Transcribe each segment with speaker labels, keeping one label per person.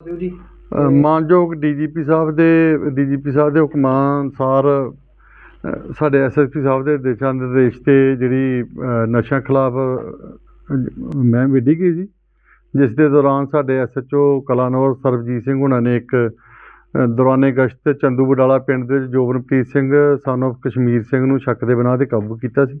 Speaker 1: ਦਿਓ ਜੀ।
Speaker 2: ਅ, ਮਾਨਯੋਗ ਡੀਜੀਪੀ ਸਾਹਿਬ ਦੇ ਡੀਜੀਪੀ ਸਾਹਿਬ ਦੇ ਹੁਕਮਾਂ ਅਨੁਸਾਰ ਅ, ਸਾਡੇ ਐਸਐਸਪੀ ਸਾਹਿਬ ਦੇ ਦਿਸ਼ਾ ਨਿਰਦੇਸ਼ ਤੇ ਜਿਹੜੀ ਅ, ਨਸ਼ਿਆਂ ਖਿਲਾਫ ਮੈਂ ਵਿੱਢੀ ਗਈ ਸੀ ਜਿਸ ਦੇ ਦੌਰਾਨ ਸਾਡੇ ਐਸਐਚਓ ਕਲਾਨੌਰ ਸਰਬਜੀਤ ਸਿੰਘ ਉਹਨਾਂ ਨੇ ਇੱਕ ਅ, ਦੌਰਾਨੇ ਗਸ਼ਤ ਚੰਦੂ ਬਡਾਲਾ ਪਿੰਡ ਦੇ ਵਿੱਚ ਜੋਬਨਪ੍ਰੀਤ ਸਿੰਘ ਸਨ of ਕਸ਼ਮੀਰ ਸਿੰਘ ਨੂੰ ਸ਼ੱਕ ਦੇ ਬਿਨਾਂ ਤੇ ਕਾਬੂ ਕੀਤਾ ਸੀ।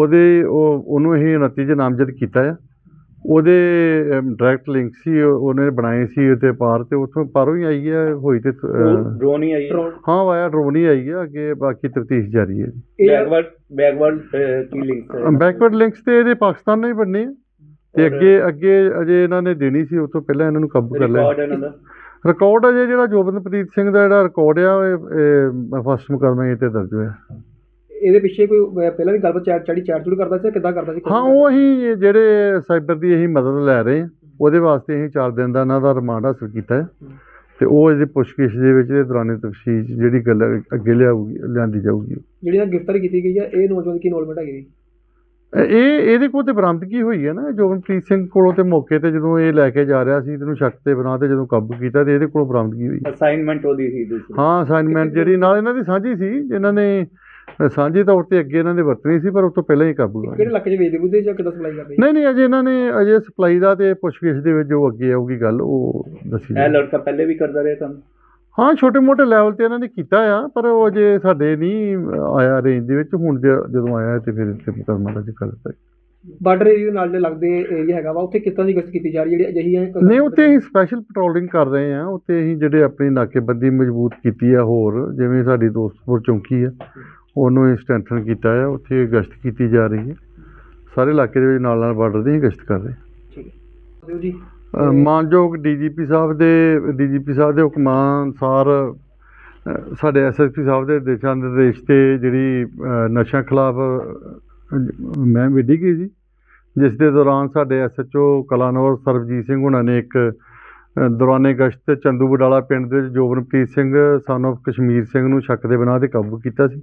Speaker 2: ਉਹਦੇ ਉਹ ਉਹਨੂੰ ਅਸੀਂ 29 ਚ ਨਾਮਜ਼ਦ ਕੀਤਾ ਆ। ਉਹਦੇ ਡਾਇਰੈਕਟ ਲਿੰਕ ਸੀ ਉਹ- ਉਹਨੇ ਬਣਾਏ ਸੀ ਤੇ ਪਾਰ ਤੇ ਉੱਥੋਂ ਪਾਰੋਂ ਹੀ ਆਈ ਹੈ ਹੋਈ ਤੇ
Speaker 3: ਡਰੋਨ ਹੀ ਆਈ
Speaker 2: ਹਾਂ ਵਾਇਆ ਡਰੋਨ ਹੀ ਆਈ ਹੈ ਅੱਗੇ ਬਾਕੀ ਤਫਤੀਸ਼ ਜਾਰੀ ਹੈ
Speaker 1: ਇਹ
Speaker 3: ਬੈਕਵਰਡ ਬੈਕਵਰਡ ਕੀ ਲਿੰਕ ਹੈ
Speaker 2: ਬੈਕਵਰਡ ਲਿੰਕਸ ਤੇ ਇਹਦੇ ਪਾਕਿਸਤਾਨ ਨਾਲ ਹੀ ਬਣਨੇ ਆ। ਤੇ ਅੱਗੇ ਅੱਗੇ ਅਜੇ ਇਹਨਾਂ ਨੇ ਦੇਣੀ ਸੀ ਉਸ ਤੋਂ ਪਹਿਲਾਂ ਇਹਨਾਂ ਨੂੰ ਕਾਬੂ ਕਰ ਲਿਆ।
Speaker 3: ਰਿਕਾਰਡ ਇਹਨਾਂ ਦਾ।
Speaker 2: ਰਿਕਾਰਡ ਅਜੇ ਜਿਹੜਾ ਜੋਬਨਪ੍ਰੀਤ ਸਿੰਘ ਦਾ ਜਿਹੜਾ ਰਿਕਾਰਡ ਆ ਇਹ ਫਸਟ ਮੁਕਦਮੇ ਇਹ ਤੇ ਦਰਜ ਹੋਇਆ।
Speaker 1: ਇਹਦੇ ਪਿੱਛੇ ਕੋਈ ਅਹ, ਪਹਿਲਾਂ ਵੀ ਗੱਲਬਾਤ ਚੈਟ ਚੜੀ ਚੈਟ ਚੂੜ ਕਰਦਾ ਸੀ ਕਿੱਦਾਂ ਕਰਦਾ ਸੀ
Speaker 2: ਹਾਂ ਉਹ ਅਸੀਂ ਜਿਹੜੇ ਸਾਈਬਰ ਦੀ ਅਸੀਂ ਮਦਦ ਲੈ ਰਹੇ ਹਾਂ ਉਹਦੇ ਵਾਸਤੇ ਅਸੀਂ 4 ਦਿਨ ਦਾ ਇਹਨਾਂ ਦਾ ਰਿਮਾਂਡ ਹਾਸਲ ਕੀਤਾ ਹੈ। ਤੇ ਉਹ ਇਹਦੀ ਪੁੱਛਗਿੱਛ ਦੇ ਵਿੱਚ ਦੇ ਦੌਰਾਨੇ ਤਫਸੀਲ ਜਿਹੜੀ ਗੱਲ ਹੈ, ਅੱਗੇ ਲਿਆਊਗੀ ਲਿਆਂਦੀ ਜਾਊਗੀ।
Speaker 1: ਜਿਹੜੀ ਨਾਲ ਗ੍ਰਿਫਤਾਰੀ ਕੀਤੀ ਗਈ ਹੈ ਇਹ ਨੌਜਵਾਨ ਕੀ ਇਨਵੋਲਵਮੈਂਟ ਹੈਗੀ ਜੀ?
Speaker 2: ਇਹ ਇਹਦੇ ਕੋਲ ਤੇ ਬਰਾਮਦਗੀ ਹੋਈ ਹੈ ਨਾ? ਜੋਬਨਪ੍ਰੀਤ ਸਿੰਘ ਕੋਲੋਂ ਤੇ ਮੌਕੇ ਤੇ ਜਦੋਂ ਇਹ ਲੈ ਕੇ ਜਾ ਰਿਹਾ ਸੀ ਤੈਨੂੰ ਸ਼ੱਕ ਤੇ ਬਣਾ ਤੇ ਜਦੋਂ ਕਾਬੂ ਕੀਤਾ ਤੇ ਇਹਦੇ ਕੋਲੋਂ ਬਰਾਮਦਗੀ ਹੋਈ?
Speaker 3: ਅਸਾਈਨਮੈਂਟ ਉਹਦੀ ਸੀ ਦੂਸਰੀ।
Speaker 2: ਹਾਂ ਅਸਾਈਨਮੈਂਟ ਜਿਹੜੀ ਨਾਲ ਇਹਨਾਂ ਦੀ ਸਾਂਝੀ ਸੀ ਜਿਨ੍ਹਾਂ ਨੇ ਸਾਂਝੇ ਤੌਰ ਤੇ ਅੱਗੇ ਇਹਨਾਂ ਦੇ ਵਰਤਣੀ ਸੀ ਪਰ ਉਸ ਤੋਂ ਪਹਿਲਾਂ ਹੀ ਕਾਬੂ ਆ
Speaker 1: ਕਿਹੜੇ ਇਲਾਕੇ 'ਚ ਵੇਚਦੇ ਬੁੱਧੇ ਜਾਂ ਕਿੱਦਾਂ ਸਪਲਾਈ ਕਰਦੇ?
Speaker 2: ਨਹੀਂ ਨਹੀਂ ਅਜੇ ਇਹਨਾਂ ਨੇ ਅਜੇ ਸਪਲਾਈ ਦਾ ਤੇ ਪੁੱਛਗਿੱਛ ਦੇ ਵਿੱਚ ਜੋ ਅੱਗੇ ਆਊਗੀ ਗੱਲ ਉਹ ਦੱਸੀ
Speaker 3: ਇਹ। ਲੜਕਾ ਪਹਿਲੇ ਵੀ ਕਰਦਾ ਰਿਹਾ ਕੰਮ
Speaker 2: ਹਾਂ ਛੋਟੇ ਮੋਟੇ ਲੈਵਲ ਤੇ ਇਹਨਾਂ ਨੇ ਕੀਤਾ ਆ ਪਰ ਉਹ ਅਜੇ ਸਾਡੇ ਨਹੀਂ ਆਇਆ ਰੇਂਜ ਦੇ ਵਿੱਚ। ਹੁਣ ਜਦੋਂ ਆਇਆ ਤੇ ਫਿਰ ਤੇ ਮੁਕਰਮਾ ਦਾ ਜ਼ਿਕਰ ਦਿੱਤਾ।
Speaker 1: ਬਾਰਡਰ ਏਰੀਆ ਨਾਲ ਦੇ ਲੱਗਦੇ ਏਰੀਆ ਹੈਗਾ ਵਾ ਉੱਥੇ ਕਿੱਦਾਂ ਦੀ ਗਸ਼ਤ ਕੀਤੀ ਜਾ ਰਹੀ ਜਿਹੜੀ ਅਜਿਹੀਆਂ
Speaker 2: ਨਹੀਂ ਉੱਥੇ ਅਸੀਂ ਸਪੈਸ਼ਲ ਪੈਟਰੋਲਿੰਗ ਕਰ ਰਹੇ ਹਾਂ। ਉੱਥੇ ਅਸੀਂ ਜਿਹੜੇ ਆਪਣੀ ਨਾਕੇਬੰਦੀ ਮਜ਼ਬੂਤ ਕੀਤੀ ਆ ਹੋਰ ਜਿਵੇਂ ਸਾਡੀ ਦੋਸਤਪੁਰ ਚੌਂਕੀ ਆ। ਉਹਨੂੰ ਅਸੀਂ ਸਟਰੈਂਥਨ ਕੀਤਾ ਆ ਉੱਥੇ ਗਸ਼ਤ ਕੀਤੀ ਜਾ ਰਹੀ ਹੈ। ਸਾਰੇ ਇਲਾਕੇ ਦੇ ਵਿੱਚ ਨਾਲ ਨਾਲ ਬਾਰਡਰ ਦੀ ਗਸ਼ਤ ਕਰ ਰਹੇ।
Speaker 1: ਠੀਕ ਹੈ। ਦਿਓ ਜੀ
Speaker 2: ਅ, ਮਾਨਯੋਗ ਡੀਜੀਪੀ ਸਾਹਿਬ ਦੇ ਡੀਜੀਪੀ ਸਾਹਿਬ ਦੇ ਹੁਕਮਾਂ ਅਨੁਸਾਰ ਅ, ਸਾਡੇ ਐਸਐਸਪੀ ਸਾਹਿਬ ਦੇ ਦਿਸ਼ਾ ਨਿਰਦੇਸ਼ ਤੇ ਜਿਹੜੀ ਅ, ਨਸ਼ਿਆਂ ਖਿਲਾਫ ਮੁਹਿੰਮ ਵਿੱਢੀ ਗਈ ਸੀ। ਜਿਸ ਦੇ ਦੌਰਾਨ ਸਾਡੇ ਐਸਐਚਓ ਕਲਾਨੌਰ ਸਰਬਜੀਤ ਸਿੰਘ ਉਹਨਾਂ ਨੇ ਇੱਕ ਅ, ਦੌਰਾਨੇ ਗਸ਼ਤ ਚੰਦੂ ਬਡਾਲਾ ਪਿੰਡ ਦੇ ਵਿੱਚ ਜੋਬਨਪ੍ਰੀਤ ਸਿੰਘ son of ਕਸ਼ਮੀਰ ਸਿੰਘ ਨੂੰ ਸ਼ੱਕ ਦੇ ਬਿਨਾਂ ਤੇ ਕਾਬੂ ਕੀਤਾ ਸੀ।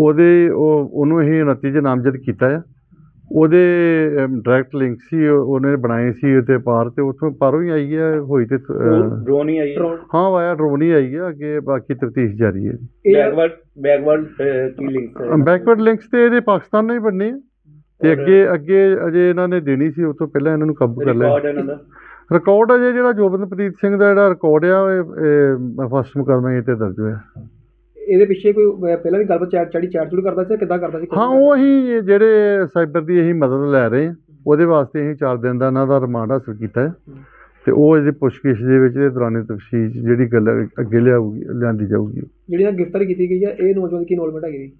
Speaker 2: ਉਹਦੇ ਉਹ ਉਹਨੂੰ ਅਸੀਂ 29 ਚ ਨਾਮਜ਼ਦ ਕੀਤਾ ਆ। ਉਹਦੇ ਡਾਇਰੈਕਟ ਲਿੰਕ ਸੀ ਉਹ- ਉਹਨੇ ਬਣਾਏ ਸੀ ਤੇ ਪਾਰ ਤੇ ਉੱਥੋਂ ਪਾਰੋਂ ਹੀ ਆਈ ਹੈ ਹੋਈ ਤੇ
Speaker 3: ਡਰੋਨ ਹੀ ਆਈ
Speaker 2: ਹਾਂ ਵਾਇਆ ਡਰੋਨ ਹੀ ਆਈ ਹੈ ਅੱਗੇ ਬਾਕੀ ਤਫਤੀਸ਼ ਜਾਰੀ ਹੈ
Speaker 1: ਇਹ
Speaker 3: ਬੈਕਵਰਡ ਬੈਕਵਰਡ ਕੀ ਲਿੰਕ ਹੈ?
Speaker 2: ਬੈਕਵਰਡ ਲਿੰਕਸ ਤੇ ਇਹਦੇ ਪਾਕਿਸਤਾਨ ਨਾਲ ਹੀ ਬਣਨੇ ਆ। ਤੇ ਅੱਗੇ ਅੱਗੇ ਅਜੇ ਇਹਨਾਂ ਨੇ ਦੇਣੀ ਸੀ ਉਸ ਤੋਂ ਪਹਿਲਾਂ ਇਹਨਾਂ ਨੂੰ ਕਾਬੂ ਕਰ ਲਿਆ।
Speaker 3: ਰਿਕਾਰਡ ਇਹਨਾਂ ਦਾ।
Speaker 2: ਰਿਕਾਰਡ ਅਜੇ ਜਿਹੜਾ ਜੋਬਨਪ੍ਰੀਤ ਸਿੰਘ ਦਾ ਜਿਹੜਾ ਰਿਕਾਰਡ ਆ ਇਹ ਫਸਟ ਮੁਕਦਮੇ ਇਹ ਤੇ ਦਰਜ ਹੋਇਆ।
Speaker 1: ਇਹਦੇ ਪਿੱਛੇ ਕੋਈ ਅਹ, ਪਹਿਲਾਂ ਵੀ ਗੱਲਬਾਤ ਚੈਟ ਚੜੀ ਚੈਟ ਚੂੜ ਕਰਦਾ ਸੀ ਕਿੱਦਾਂ ਕਰਦਾ ਸੀ
Speaker 2: ਹਾਂ ਉਹ ਅਸੀਂ ਜਿਹੜੇ ਸਾਈਬਰ ਦੀ ਅਸੀਂ ਮਦਦ ਲੈ ਰਹੇ ਹਾਂ ਉਹਦੇ ਵਾਸਤੇ ਅਸੀਂ 4 ਦਿਨ ਦਾ ਇਹਨਾਂ ਦਾ ਰਿਮਾਂਡ ਹਾਸਲ ਕੀਤਾ ਹੈ। ਤੇ ਉਹ ਇਹਦੀ ਪੁੱਛਗਿੱਛ ਦੇ ਵਿੱਚ ਦੇ ਦੌਰਾਨੇ ਤਫਸੀਲ ਜਿਹੜੀ ਗੱਲ ਅੱਗੇ ਲਿਆਊਗੀ ਲਿਆਂਦੀ ਜਾਊਗੀ।
Speaker 1: ਜਿਹੜੀ ਨਾਲ ਗ੍ਰਿਫਤਾਰੀ ਕੀਤੀ ਗਈ ਹੈ ਇਹ ਨੌਜਵਾਨ ਕੀ ਇਨਵੋਲਵਮੈਂਟ ਹੈਗੀ? ਜੀ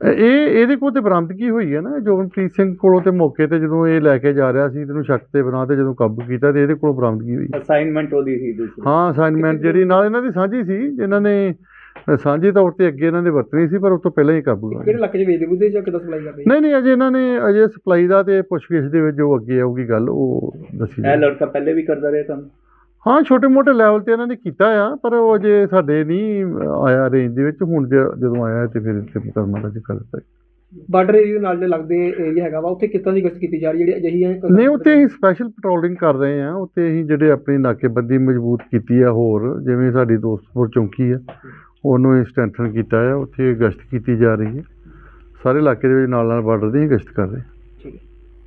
Speaker 2: ਇਹ ਇਹਦੇ ਕੋਲ ਤੇ ਬਰਾਮਦਗੀ ਹੋਈ ਹੈ ਨਾ? ਜੋਬਨਪ੍ਰੀਤ ਸਿੰਘ ਕੋਲੋਂ ਤੇ ਮੌਕੇ ਤੇ ਜਦੋਂ ਇਹ ਲੈ ਕੇ ਜਾ ਰਿਹਾ ਸੀ ਤੈਨੂੰ ਸ਼ੱਕ ਤੇ ਬਣਾ ਤੇ ਜਦੋਂ ਕਾਬੂ ਕੀਤਾ ਤੇ ਇਹਦੇ ਕੋਲੋਂ ਬਰਾਮਦਗੀ ਹੋਈ?
Speaker 3: ਅਸਾਈਨਮੈਂਟ ਉਹਦੀ ਸੀ ਦੂਸਰੀ।
Speaker 2: ਹਾਂ ਅਸਾਈਨਮੈਂਟ ਜਿਹੜੀ ਨਾਲ ਇਹਨਾਂ ਦੀ ਸਾਂਝੀ ਸੀ ਜਿਨ੍ਹਾਂ ਨੇ ਸਾਂਝੇ ਤੌਰ ਤੇ ਅੱਗੇ ਇਹਨਾਂ ਦੇ ਵਰਤਣੀ ਸੀ ਪਰ ਉਸ ਤੋਂ ਪਹਿਲਾਂ ਹੀ ਕਾਬੂ ਆ
Speaker 1: ਕਿਹੜੇ
Speaker 2: ਗਏ
Speaker 1: ਇਲਾਕੇ 'ਚ ਵੇਚਦੇ ਬੁੱਧੇ ਜਾਂ ਕਿੱਦਾਂ ਸਪਲਾਈ ਕਰਦੇ?
Speaker 2: ਨਹੀਂ ਨਹੀਂ ਅਜੇ ਇਹਨਾਂ ਨੇ ਅਜੇ ਸਪਲਾਈ ਦਾ ਤੇ ਪੁੱਛਗਿੱਛ ਦੇ ਵਿੱਚ ਜੋ ਅੱਗੇ ਆਊਗੀ ਗੱਲ ਉਹ ਦੱਸੀ
Speaker 3: ਇਹ। ਲੜਕਾ ਪਹਿਲੇ ਵੀ ਕਰਦਾ ਰਿਹਾ ਕੰਮ
Speaker 2: ਹਾਂ ਛੋਟੇ ਮੋਟੇ ਲੈਵਲ ਤੇ ਇਹਨਾਂ ਨੇ ਕੀਤਾ ਆ ਪਰ ਉਹ ਅਜੇ ਸਾਡੇ ਨਹੀਂ ਆਇਆ ਰੇਂਜ ਦੇ ਵਿੱਚ। ਹੁਣ ਜਦੋਂ ਆਇਆ ਤੇ ਫਿਰ ਤੇ ਮੁਕਰਮਾ ਦਾ ਜ਼ਿਕਰ ਦਿੱਤਾ
Speaker 1: ਬਾਰਡਰ ਏਰੀਆ ਨਾਲ ਦੇ ਲੱਗਦੇ ਏਰੀਆ ਹੈਗਾ ਵਾ ਉੱਥੇ ਕਿੱਦਾਂ ਦੀ ਗਸ਼ਤ ਕੀਤੀ ਜਾ ਰਹੀ ਜਿਹੜੀ ਅਜਿਹੀਆਂ
Speaker 2: ਨਹੀਂ ਉੱਥੇ ਅਸੀਂ ਸਪੈਸ਼ਲ ਪੈਟਰੋਲਿੰਗ ਕਰ ਰਹੇ ਹਾਂ। ਉੱਥੇ ਅਸੀਂ ਜਿਹੜੇ ਆਪਣੀ ਨਾਕੇਬੰਦੀ ਮਜ਼ਬੂਤ ਕੀਤੀ ਆ ਹੋਰ ਜਿਵੇਂ ਸਾਡੀ ਦੋਸਤਪੁਰ ਚੌਂਕੀ ਆ। ਉਹਨੂੰ ਹੀ ਸਟਰੈਂਥਨ ਕੀਤਾ ਆ ਉੱਥੇ ਗਸ਼ਤ ਕੀਤੀ ਜਾ ਰਹੀ ਹੈ। ਸਾਰੇ ਇਲਾਕੇ ਦੇ ਵਿੱਚ ਨਾਲ ਨਾਲ ਬਾਰਡਰ ਦੀ ਗਸ਼ਤ ਕਰ ਰਹੇ।